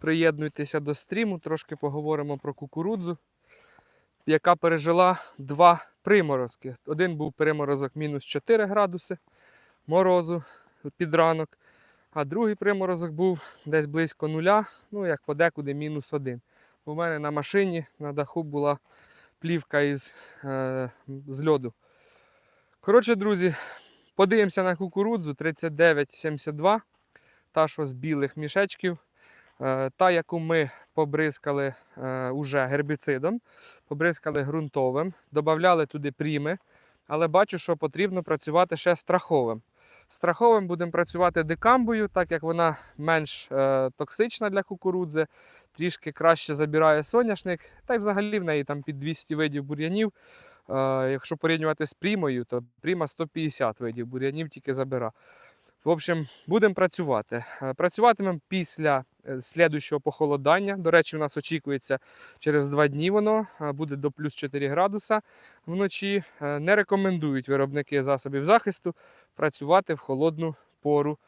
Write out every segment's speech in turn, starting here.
Приєднуйтеся до стріму, трошки поговоримо про кукурудзу, яка пережила два приморозки. Один був приморозок мінус 4 градуси морозу під ранок, а другий приморозок був десь близько нуля, ну як подекуди мінус 1. У мене на машині на даху була плівка із е, з льоду. Коротше, друзі, подивимося на кукурудзу 3972, та що з білих мішечків. Е, Та, яку ми побризкали е, уже гербіцидом, побризкали ґрунтовим, додавали туди пріми, але бачу, що потрібно працювати ще страховим. Страховим будемо працювати дикамбою, так як вона менш е, токсична для кукурудзи, трішки краще забирає соняшник, та й взагалі в неї там під 200 видів бур'янів. Якщо порівнювати з прімою, то пріма 150 видів бур'янів тільки забира. В общем, будемо працювати. Е, Працюватимемо після е, слідущого похолодання. До речі, у нас очікується через два дні воно е, буде до плюс 4 градуса вночі. Не рекомендують виробники засобів захисту працювати в холодну пору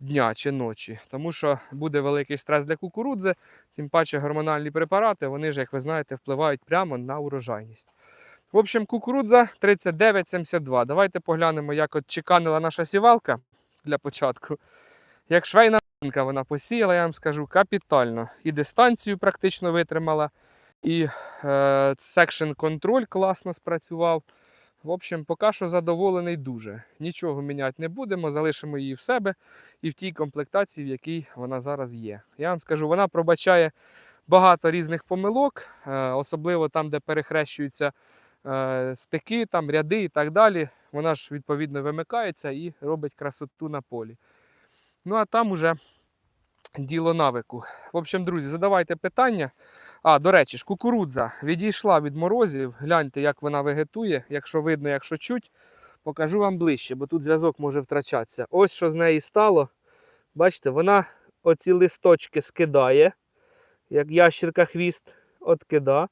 дня чи ночі, тому що буде великий стрес для кукурудзи, тим паче гормональні препарати, вони ж, як ви знаєте, впливають прямо на урожайність. В общем, кукурудза 39,72. Давайте поглянемо, як от чеканила наша сівалка для початку. Як швейна машинка вона посіяла, я вам скажу, капітально. І дистанцію практично витримала, і е, секшн контроль класно спрацював. В общем, поки що задоволений дуже. Нічого міняти не будемо, залишимо її в себе і в тій комплектації, в якій вона зараз є. Я вам скажу, вона пробачає багато різних помилок, е, особливо там, де перехрещуються стики, там ряди і так далі. Вона ж відповідно вимикається і робить красоту на полі. Ну а там уже діло навику. В общем, друзі, задавайте питання. А, до речі, ж, кукурудза відійшла від морозів. Гляньте, як вона вегетує. Якщо видно, якщо чуть, покажу вам ближче, бо тут зв'язок може втрачатися. Ось що з неї стало. Бачите, вона оці листочки скидає, як ящерка хвіст откида.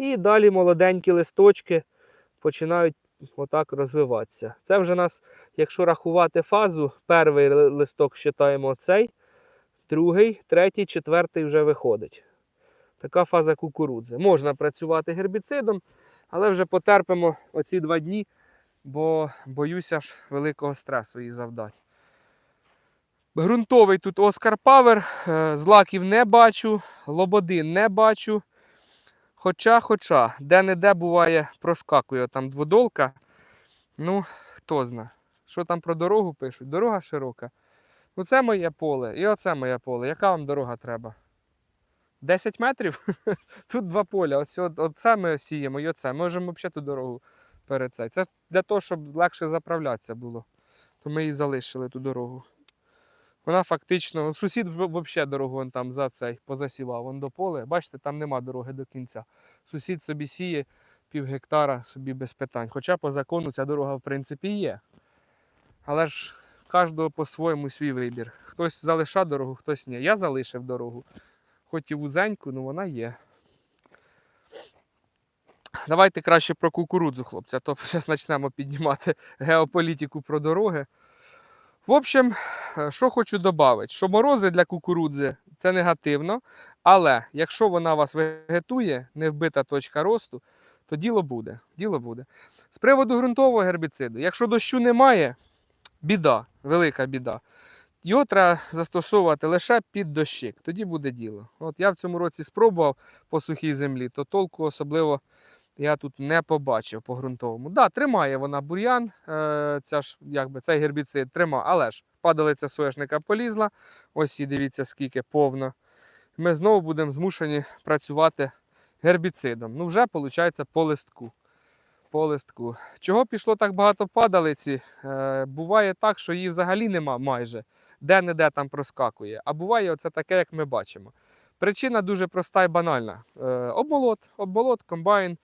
І далі молоденькі листочки починають отак розвиватися. Це вже нас, якщо рахувати фазу, перший листок вважаємо цей, другий, третій, четвертий вже виходить. Така фаза кукурудзи. Можна працювати гербіцидом, але вже потерпимо оці два дні, бо боюся ж великого стресу їй завдати. Грунтовий тут Оскар Павер, е, злаків не бачу, лободи не бачу. Хоча, хоча, де-не-де буває, проскакує там дводолка. Ну, хто зна. Що там про дорогу пишуть? Дорога широка. Ну, це моє поле і оце моє поле. Яка вам дорога треба? 10 метрів? Тут два поля. Ось оце ми сіємо і оце. Ми можемо взагалі ту дорогу перед цей. Це для того, щоб легше заправлятися було. То ми і залишили ту дорогу. Вона фактично, сусід взагалі дорогу вон там за цей позасівав, вон до поле. Бачите, там нема дороги до кінця. Сусід собі сіє пів гектара собі без питань. Хоча по закону ця дорога в принципі є. Але ж кожного по-своєму свій вибір. Хтось залишав дорогу, хтось ні. Я залишив дорогу. Хоч і вузеньку, але вона є. Давайте краще про кукурудзу, хлопці, а то зараз почнемо піднімати геополітику про дороги. В общем, е, що хочу додати, що морози для кукурудзи це негативно, але якщо вона вас вегетує, не вбита точка росту, то діло буде. Діло буде. З приводу ґрунтового гербіциду, якщо дощу немає, біда, велика біда. Його треба застосовувати лише під дощик, тоді буде діло. От я в цьому році спробував по сухій землі, то толку особливо я тут не побачив по ґрунтовому. Да, тримає вона бур'ян, е, ця ж, якби, цей гербіцид тримає, але ж падалиця соняшника полізла. Ось і дивіться, скільки повно. Ми знову будемо змушені працювати гербіцидом. Ну, вже виходить по листку. По листку. Чого пішло так багато падалиці? Е, буває так, що її взагалі нема майже. Де-не-де там проскакує. А буває оце таке, як ми бачимо. Причина дуже проста і банальна. Е, обмолот, обмолот, комбайн.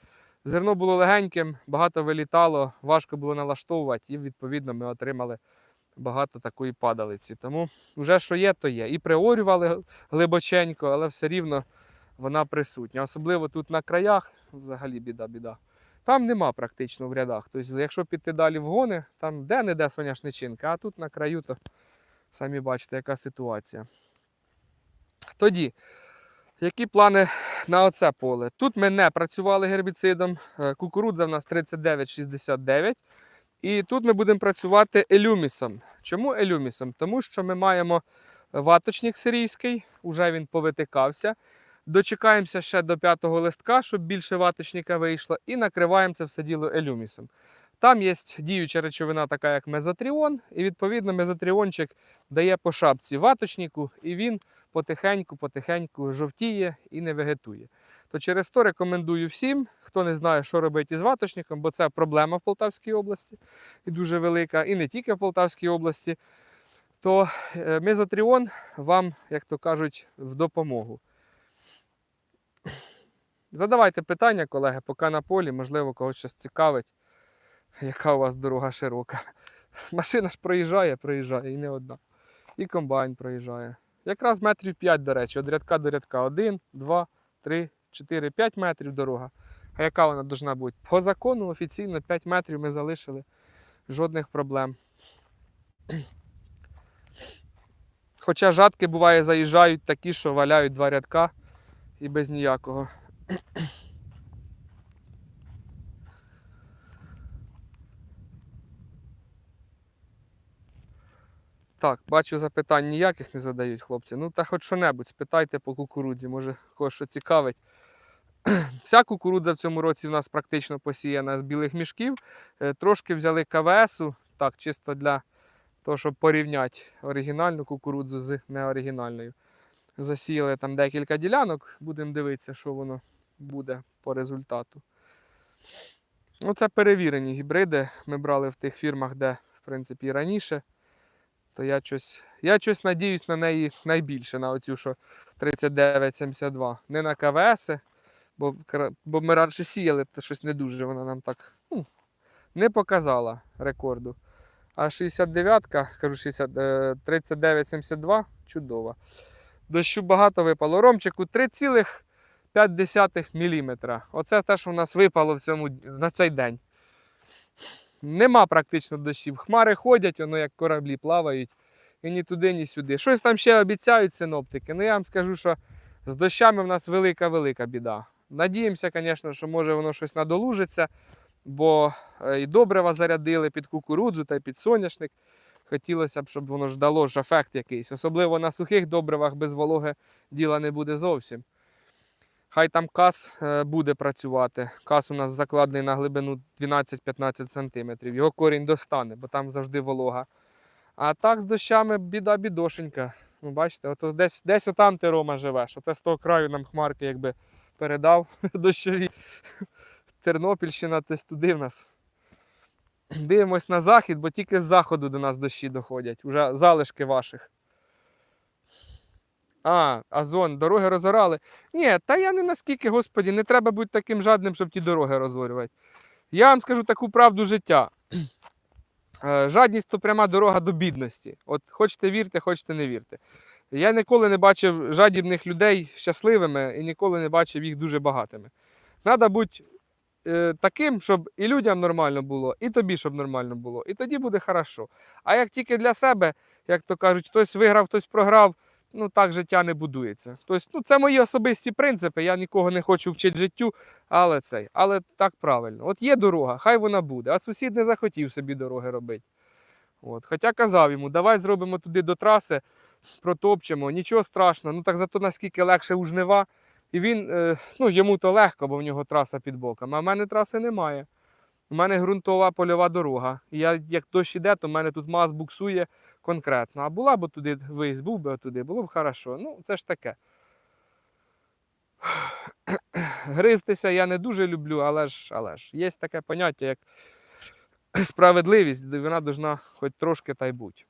Зерно було легеньким, багато вилітало, важко було налаштовувати, і відповідно ми отримали багато такої падалиці. Тому вже що є, то є. І приорювали глибоченько, але все рівно вона присутня. Особливо тут на краях, взагалі біда-біда. Там нема практично в рядах. Тобто, якщо піти далі в гони, там де-не-де соняшничинка, а тут на краю, то самі бачите, яка ситуація. Тоді, Які плани на оце поле? Тут ми не працювали гербіцидом. Е, Кукурудза в нас 3969. І тут ми будемо працювати елюмісом. Чому елюмісом? Тому що ми маємо ваточник сирійський, уже він повитикався. Дочекаємося ще до п'ятого листка, щоб більше ваточника вийшло, і накриваємо це все діло елюмісом. Там є діюча речовина, така як мезотріон, і відповідно мезотріончик дає по шапці ваточнику, і він потихеньку-потихеньку жовтіє і не вегетує. То через то рекомендую всім, хто не знає, що робити із ваточником, бо це проблема в Полтавській області і дуже велика, і не тільки в Полтавській області. То е, мезотріон вам, як то кажуть, в допомогу. Задавайте питання, колеги, поки на полі, можливо, когось щось цікавить, яка у вас дорога широка. Машина ж проїжджає, проїжджає, і не одна. І комбайн проїжджає. Якраз метрів 5, до речі, від рядка до рядка. 1, 2, 3, 4, 5 метрів дорога. А яка вона повинна бути? По закону офіційно 5 метрів ми залишили. Жодних проблем. Хоча жатки буває заїжджають такі, що валяють два рядка і без ніякого. Так, бачу, запитань ніяких не задають хлопці. Ну, та хоч що-небудь, спитайте по кукурудзі, може когось що цікавить. Вся кукурудза в цьому році у нас практично посіяна з білих мішків. Е, Трошки взяли КВСу, так, чисто для того, щоб порівняти оригінальну кукурудзу з неоригінальною. Засіяли там декілька ділянок, будемо дивитися, що воно буде по результату. Ну, це перевірені гібриди. Ми брали в тих фірмах, де, в принципі, раніше. То я щось, я щось надіюсь на неї найбільше, на оцю, що 3972. Не на КВС, бо, бо ми раніше сіяли, то щось не дуже вона нам так ну, не показала рекорду. А 69-ка, кажу 60, е, 3972 чудова. Дощу багато випало. Ромчику 3,5 мм. Оце те, що в нас випало в цьому, на цей день. Нема практично дощів. Хмари ходять, воно як кораблі плавають. І ні туди, ні сюди. Щось там ще обіцяють синоптики. Ну я вам скажу, що з дощами в нас велика-велика біда. Надіємося, звісно, що може воно щось надолужиться, бо е, і добрива зарядили під кукурудзу та й під соняшник. Хотілося б, щоб воно ж дало ж ефект якийсь. Особливо на сухих добривах без вологи діла не буде зовсім. Хай там кас е, буде працювати. Кас у нас закладений на глибину 12-15 см. Його корінь достане, бо там завжди волога. А так з дощами біда бідошенька. Ну, бачите, ото десь, десь отам ти Рома живеш. Оце з того краю нам хмарки якби передав дощові. Тернопільщина десь туди в нас. Дивимось на захід, бо тільки з заходу до нас дощі доходять. Уже залишки ваших. А, Азон, дороги розорали. Ні, та я не наскільки, господі, не треба бути таким жадним, щоб ті дороги розорювати. Я вам скажу таку правду життя. Е, Жадність то пряма дорога до бідності. От хочете вірте, хочете не вірте. Я ніколи не бачив жадібних людей щасливими і ніколи не бачив їх дуже багатими. Треба бути е, таким, щоб і людям нормально було, і тобі, щоб нормально було. І тоді буде хорошо. А як тільки для себе, як то кажуть, хтось виграв, хтось програв, ну так життя не будується. Тобто, ну, це мої особисті принципи. Я нікого не хочу вчити життю, але цей, але так правильно. От є дорога, хай вона буде. А сусід не захотів собі дороги робити. От. Хоча казав йому, давай зробимо туди до траси, протопчемо, нічого страшного. Ну так зато наскільки легше у жнива. І він, е, ну йому то легко, бо в нього траса під боком. А в мене траси немає. У мене ґрунтова польова дорога. І я, як дощ іде, то в мене тут маз буксує конкретно. А була б туди виїзд, був би туди, було б хорошо. Ну, це ж таке. Гризтися я не дуже люблю, але ж, але ж є таке поняття, як справедливість, де вона повинна хоч трошки та й бути.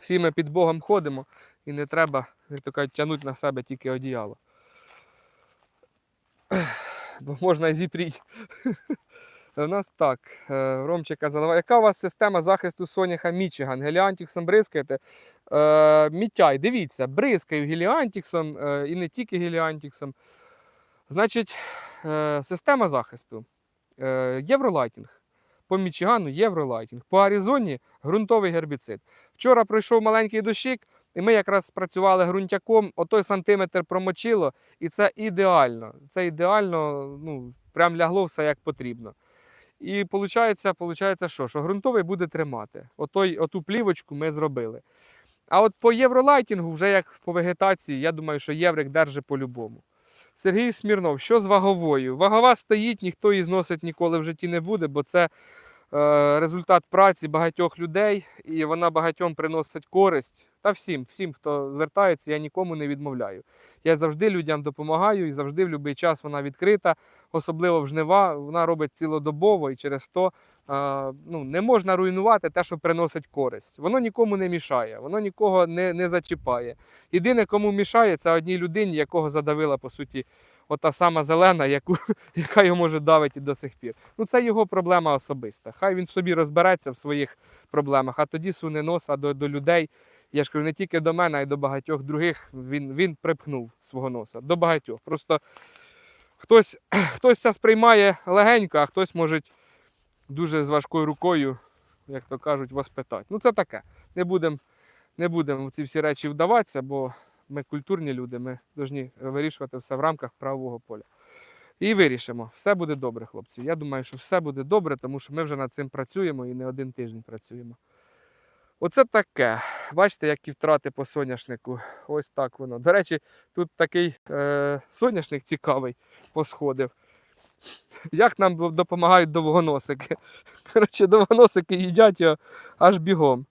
Всі ми під Богом ходимо і не треба, як то кажуть, тягнути на себе тільки одіяло. Бо можна і зіпріть. У нас так, е, Ромчика задавав, яка у вас система захисту соняха Мічиган? Геліантіксом бризкаєте? Е, Мітяй, дивіться, бризкаю геліантіксом е, і не тільки геліантіксом. Значить, е, система захисту. Е, Євролайтінг. По Мічигану євролайтінг. По Аризоні ґрунтовий гербіцид. Вчора пройшов маленький дощик, І ми якраз спрацювали ґрунтяком, отой сантиметр промочило, і це ідеально. Це ідеально, ну, прям лягло все як потрібно. І виходить, виходить що? Що ґрунтовий буде тримати. Отой, оту плівочку ми зробили. А от по євролайтінгу, вже як по вегетації, я думаю, що єврик держить по-любому. Сергій Смірнов, що з ваговою? Вагова стоїть, ніхто її зносить ніколи в житті не буде, бо це результат праці багатьох людей, і вона багатьом приносить користь. Та всім, всім, хто звертається, я нікому не відмовляю. Я завжди людям допомагаю і завжди в будь-який час вона відкрита, особливо в жнива, вона робить цілодобово і через то е, ну, не можна руйнувати те, що приносить користь. Воно нікому не мішає, воно нікого не, не зачіпає. Єдине, кому мішає, це одній людині, якого задавила, по суті, ота сама зелена, яку, яка його може давити до сих пір. Ну, це його проблема особиста. Хай він собі розбереться в своїх проблемах, а тоді суне носа до, до людей. Я ж кажу, не тільки до мене, а й до багатьох других він, він припхнув свого носа. До багатьох. Просто хтось, хтось це сприймає легенько, а хтось може дуже з важкою рукою, як то кажуть, вас питати. Ну, це таке. Не будемо не будем в ці всі речі вдаватися, бо ми культурні люди, ми повинні вирішувати все в рамках правового поля. І вирішимо. Все буде добре, хлопці. Я думаю, що все буде добре, тому що ми вже над цим працюємо і не один тиждень працюємо. Оце таке. Бачите, які втрати по соняшнику. Ось так воно. До речі, тут такий е, соняшник цікавий посходив. Як нам допомагають довгоносики. Коротше, довгоносики їдять його аж бігом.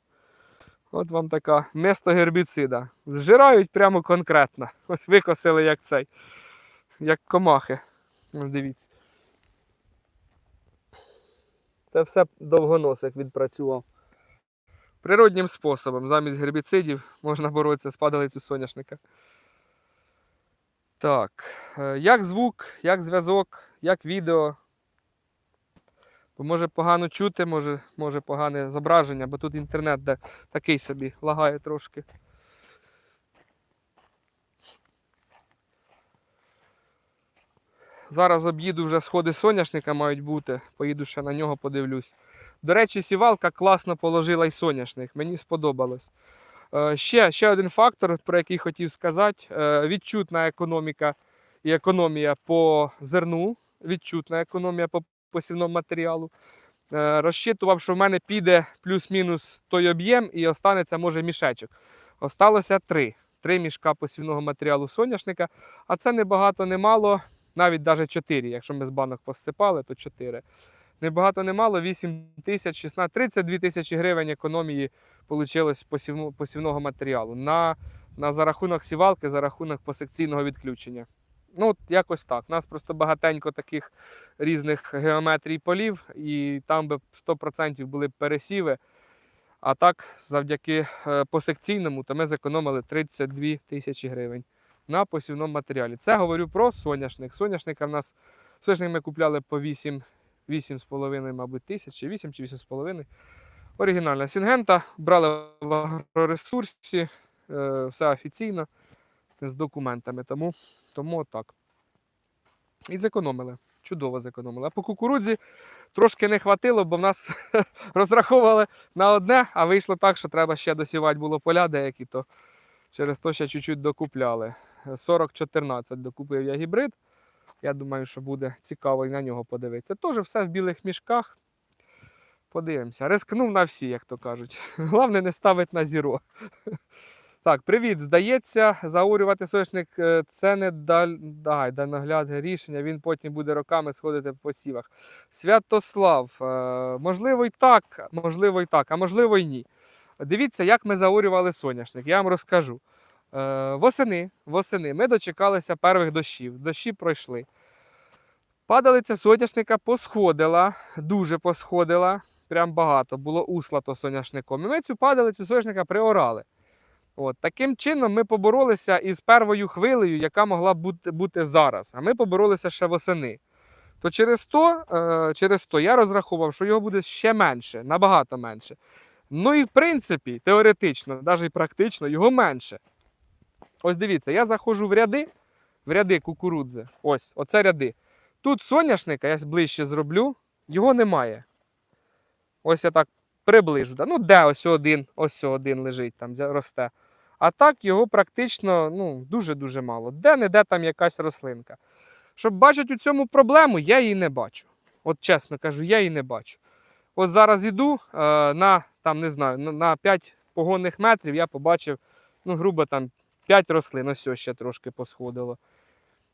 От вам така место гербіцида. Зжирають прямо конкретно. Ось викосили як цей, як комахи. Дивіться. Це все довгоносик відпрацював. Природнім способом, замість гербіцидів, можна боротися з падалицю соняшника. Так, е, як звук, як зв'язок, як відео. Бо може погано чути, може, може погане зображення, бо тут інтернет де такий собі лагає трошки. Зараз об'їду вже сходи соняшника мають бути. Поїду ще на нього подивлюсь. До речі, сівалка класно положила й соняшник, мені сподобалось. Е, Ще, ще один фактор, про який хотів сказати: Е, відчутна економіка і економія по зерну, відчутна економія по посівному матеріалу. Е, Розчитував, що в мене піде плюс-мінус той об'єм і останеться, може, мішечок. Осталося три. Три мішка посівного матеріалу соняшника, а це не багато, не мало, навіть навіть 4. Якщо ми з банок посипали, то 4. Не багато, не мало, 8 тисяч, 16, 32 тисячі гривень економії вийшло посівного матеріалу на, на за рахунок сівалки, за рахунок посекційного відключення. Ну, от якось так. У нас просто багатенько таких різних геометрій полів, і там би 100% були пересіви. А так, завдяки е, посекційному, то ми зекономили 32 тисячі гривень на посівному матеріалі. Це говорю про соняшник. Соняшника в нас соняшник ми купляли по 8, 8,5, мабуть, тисяч, чи 8 чи 8,5. Оригінальна Сінгента. Брали в агроресурсі, е, все офіційно з документами. Тому, тому так. І зекономили. Чудово зекономили. А по кукурудзі трошки не хватило, бо в нас розраховували на одне, а вийшло так, що треба ще досівати було поля деякі, то через то ще чуть-чуть докупляли. 40-14 докупив я гібрид. Я думаю, що буде цікаво і на нього подивитися. Теж все в білих мішках. Подивимося. Рискнув на всі, як то кажуть. Головне не ставить на зіро. Так, привіт. Здається, заурювати соняшник е, це не даль... Ай, дальноглядне рішення, він потім буде роками сходити по сівах. Святослав, е, можливо, і так, можливо, і так, а можливо, і ні. Дивіться, як ми заурювали соняшник. Я вам розкажу. Е, Восени, восени ми дочекалися перших дощів. Дощі пройшли. Падалиця соняшника посходила, дуже посходила, прям багато, було услато соняшником. І ми цю падалицю соняшника приорали. От, таким чином ми поборолися із первою хвилею, яка могла бути, бути зараз. А ми поборолися ще восени. То через то, е, через то я розраховував, що його буде ще менше, набагато менше. Ну і в принципі, теоретично, навіть практично, його менше. Ось дивіться, я заходжу в ряди, в ряди кукурудзи. Ось, оце ряди. Тут соняшника, я ближче зроблю, його немає. Ось я так приближу. Ну, де ось один, ось один лежить, там росте. А так його практично ну, дуже-дуже мало. Де-не-де там якась рослинка. Щоб бачити у цьому проблему, я її не бачу. От чесно кажу, я її не бачу. От зараз іду е, на, там, не знаю, на- на 5 погонних метрів я побачив, ну, грубо там 5 рослин, ось ось ще трошки посходило.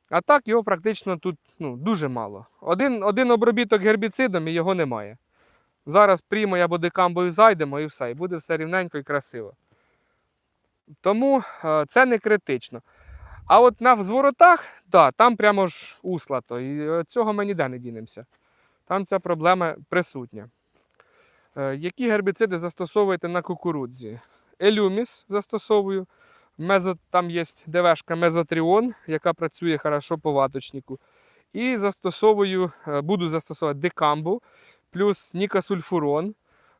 А так його практично тут ну, дуже мало. Один, один обробіток гербіцидом і його немає. Зараз прімою або декамбою зайдемо і все, і буде все рівненько і красиво. Тому е, це не критично. А от на зворотах, да, там прямо ж услато. І е, цього ми ніде не дінемося. Там ця проблема присутня. Е, Які гербіциди застосовуєте на кукурудзі? Елюміс застосовую. Мезо, там є ДВшка Мезотріон, яка працює хорошо по ваточнику. І застосовую, буду застосовувати декамбу, плюс нікасульфурон.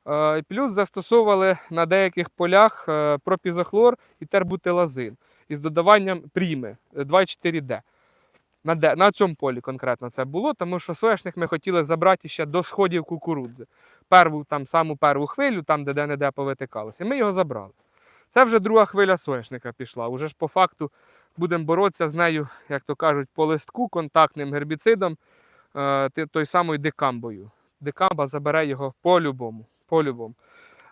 Е, Плюс застосовували на деяких полях е, пропізохлор і тербутилазин із додаванням пріми е, 2,4D. На, де, на цьому полі конкретно це було, тому що соняшник ми хотіли забрати ще до сходів кукурудзи. Перву, там, саму перву хвилю, там, де де-не-де повитикалося. І ми його забрали. Це вже друга хвиля соняшника пішла. Уже ж по факту будемо боротися з нею, як то кажуть, по листку контактним гербіцидом, е, той самою декамбою. Декамба забере його по-любому. По-любому.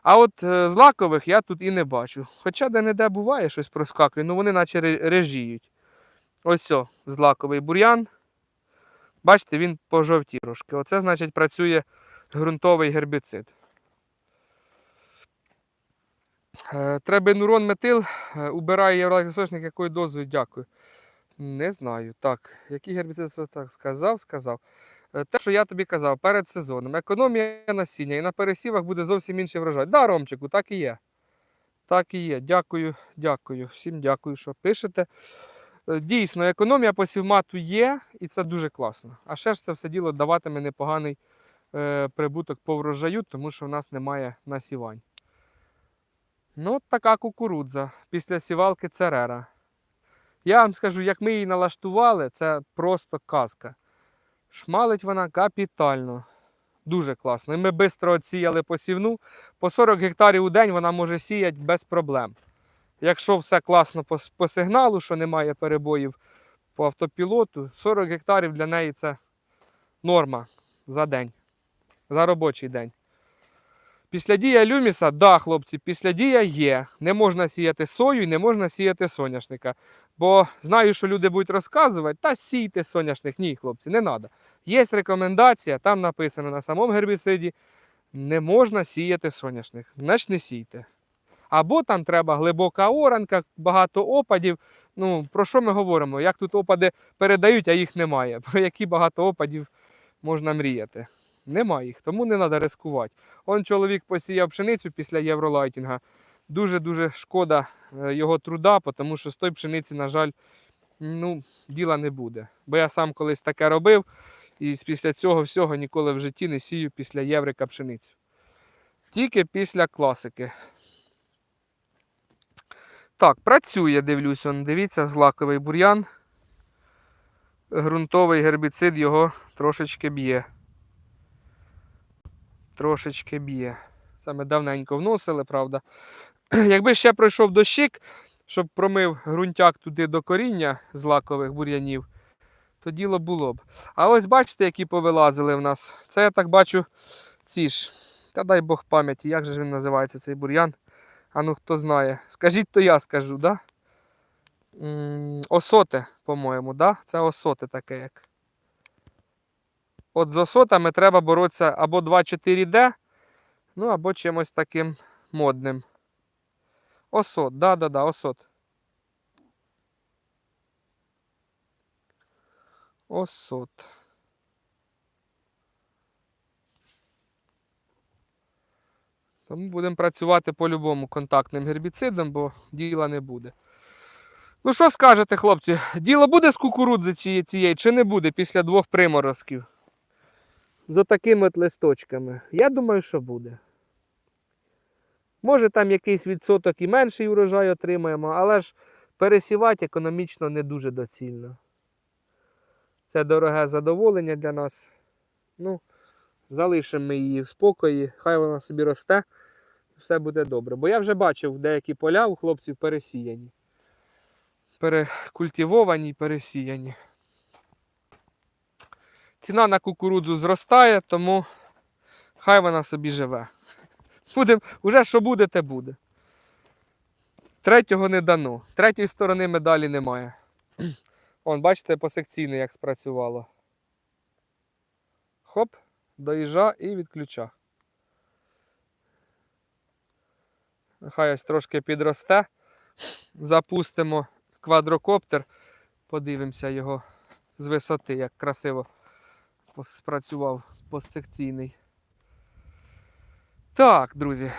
А от е, з я тут і не бачу. Хоча де-не-де буває щось проскакує, ну вони наче режіють. Ось о, злаковий бур'ян. Бачите, він пожовтів трошки. Оце значить працює ґрунтовий гербіцид. Е, Требенурон метил е, убирає євролаксосник якою дозою? Дякую. Не знаю. Так, який гербіцид так сказав? Сказав. Е, Те, що я тобі казав перед сезоном. Економія насіння і на пересівах буде зовсім інший врожай. Да, Ромчику, так і є. Так і є. Дякую, дякую. Всім дякую, що пишете. Е, Дійсно, економія по сівмату є, і це дуже класно. А ще ж це все діло даватиме непоганий е, прибуток по врожаю, тому що в нас немає насівань. Ну, от така кукурудза після сівалки Церера. Я вам скажу, як ми її налаштували, це просто казка. Шмалить вона капітально. Дуже класно. І ми швидко отсіяли посівну. По 40 гектарів у день вона може сіяти без проблем. Якщо все класно по, по сигналу, що немає перебоїв по автопілоту, 40 гектарів для неї це норма за день, за робочий день. Після дія люміса, да, хлопці, після дія є. Не можна сіяти сою і не можна сіяти соняшника. Бо знаю, що люди будуть розказувати, та сійте соняшник. Ні, хлопці, не треба. Є рекомендація, там написано на самому гербіциді, не можна сіяти соняшник. Значить не сійте. Або там треба глибока оранка, багато опадів. Ну, про що ми говоримо? Як тут опади передають, а їх немає. Про які багато опадів можна мріяти? Немає їх, тому не треба ризикувати. Он чоловік посіяв пшеницю після євролайтінга. Дуже-дуже шкода е, його труда, тому що з тої пшениці, на жаль, ну, діла не буде. Бо я сам колись таке робив, і після цього всього ніколи в житті не сію після єврика пшеницю. Тільки після класики. Так, працює, дивлюсь, он, дивіться, злаковий бур'ян. Грунтовий гербіцид його трошечки б'є. Трошечки б'є. Це ми давненько вносили, правда. Якби ще пройшов дощик, щоб промив ґрунтяк туди до коріння злакових бур'янів, то діло було б. А ось бачите, які повилазили в нас. Це я так бачу ці ж. Та дай Бог пам'яті, як же ж він називається цей бур'ян? А ну хто знає. Скажіть, то я скажу, да? Осоте, по-моєму, да? Це осоте таке як. От з осотами треба боротися або 2,4D, ну або чимось таким модним. Осот, да-да-да, осот. Осот. Тому будемо працювати по-любому контактним гербіцидом, бо діла не буде. Ну що скажете, хлопці, діло буде з кукурудзи цієї, чи не буде після двох приморозків? За такими от листочками. Я думаю, що буде. Може там якийсь відсоток і менший урожай отримаємо, але ж пересівати економічно не дуже доцільно. Це дороге задоволення для нас. Ну, залишимо її в спокої, хай вона собі росте. все буде добре. Бо я вже бачив деякі поля у хлопців пересіяні. Перекультивовані і пересіяні. Ціна на кукурудзу зростає, тому хай вона собі живе. Будем, уже що буде, те буде. Третього не дано. Третьої сторони медалі немає. Вон, бачите, посекційно як спрацювало. Хоп, доїжджа і відключа. Нехай ось трошки підросте. Запустимо квадрокоптер. Подивимося його з висоти, як красиво спрацював постсекційний. Так, друзі,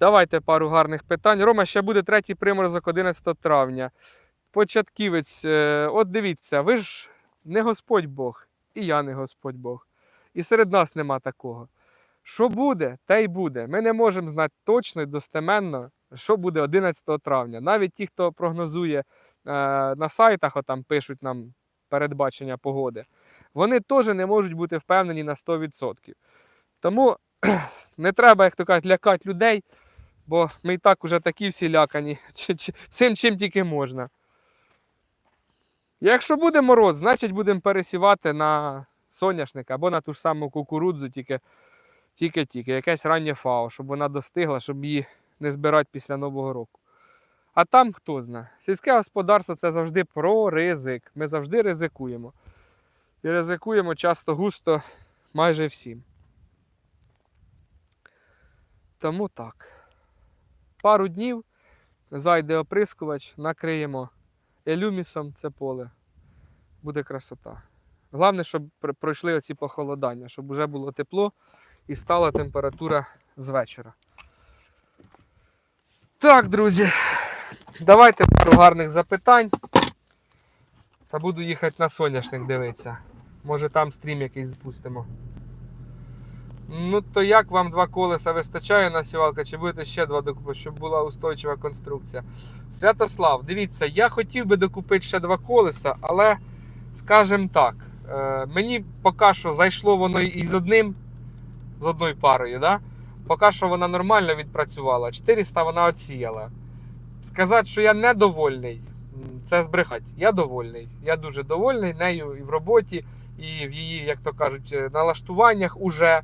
давайте пару гарних питань. Рома, ще буде третій приморозок 11 травня. Початківець, е, от дивіться, ви ж не Господь Бог, і я не Господь Бог. І серед нас нема такого. Що буде, те й буде. Ми не можемо знати точно і достеменно, що буде 11 травня. Навіть ті, хто прогнозує е, на сайтах, отам пишуть нам передбачення погоди, вони теж не можуть бути впевнені на 100%. Тому не треба, як то кажуть, лякати людей, бо ми і так уже такі всі лякані, всім чим тільки можна. Якщо буде мороз, значить будемо пересівати на соняшник або на ту ж саму кукурудзу, тільки тільки-тільки, якесь раннє фао, щоб вона достигла, щоб її не збирати після Нового року. А там хто знає. Сільське господарство це завжди про ризик. Ми завжди ризикуємо. І ризикуємо часто густо майже всім. Тому так. Пару днів зайде оприскувач, накриємо елюмісом це поле. Буде красота. Головне, щоб пройшли оці похолодання, щоб вже було тепло і стала температура з вечора. Так, друзі, давайте пару гарних запитань. Та буду їхати на соняшник дивитися. Може там стрім якийсь спустимо. Ну, то як вам два колеса вистачає на сівалка, чи будете ще два докупити, щоб була устойчива конструкція? Святослав, дивіться, я хотів би докупити ще два колеса, але, скажімо так, е, мені поки що зайшло воно і з одним, з одною парою. Да? Поки що вона нормально відпрацювала. 400 вона оціяла. Сказати, що я недовольний, це збрехать. Я довольний. Я дуже довольний нею і в роботі, і в її, як то кажуть, е, налаштуваннях уже.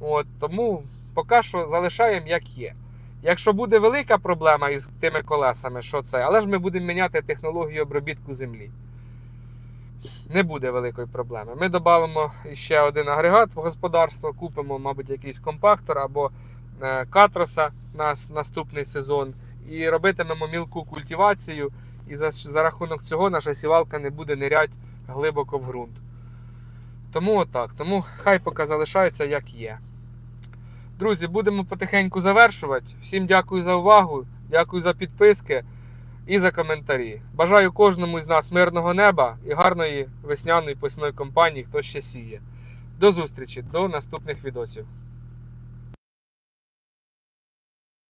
От, тому поки що залишаємо як є. Якщо буде велика проблема із тими колесами, що це, але ж ми будемо міняти технологію обробітку землі. Не буде великої проблеми. Ми додамо ще один агрегат в господарство, купимо, мабуть, якийсь компактор або е, катроса на наступний сезон і робитимемо мілку культивацію. І за, за рахунок цього наша сівалка не буде нирять глибоко в ґрунт. Тому отак. Тому хай поки залишається як є. Друзі, будемо потихеньку завершувати. Всім дякую за увагу, дякую за підписки і за коментарі. Бажаю кожному з нас мирного неба і гарної весняної посівної компанії, хто ще сіє. До зустрічі, до наступних відосів.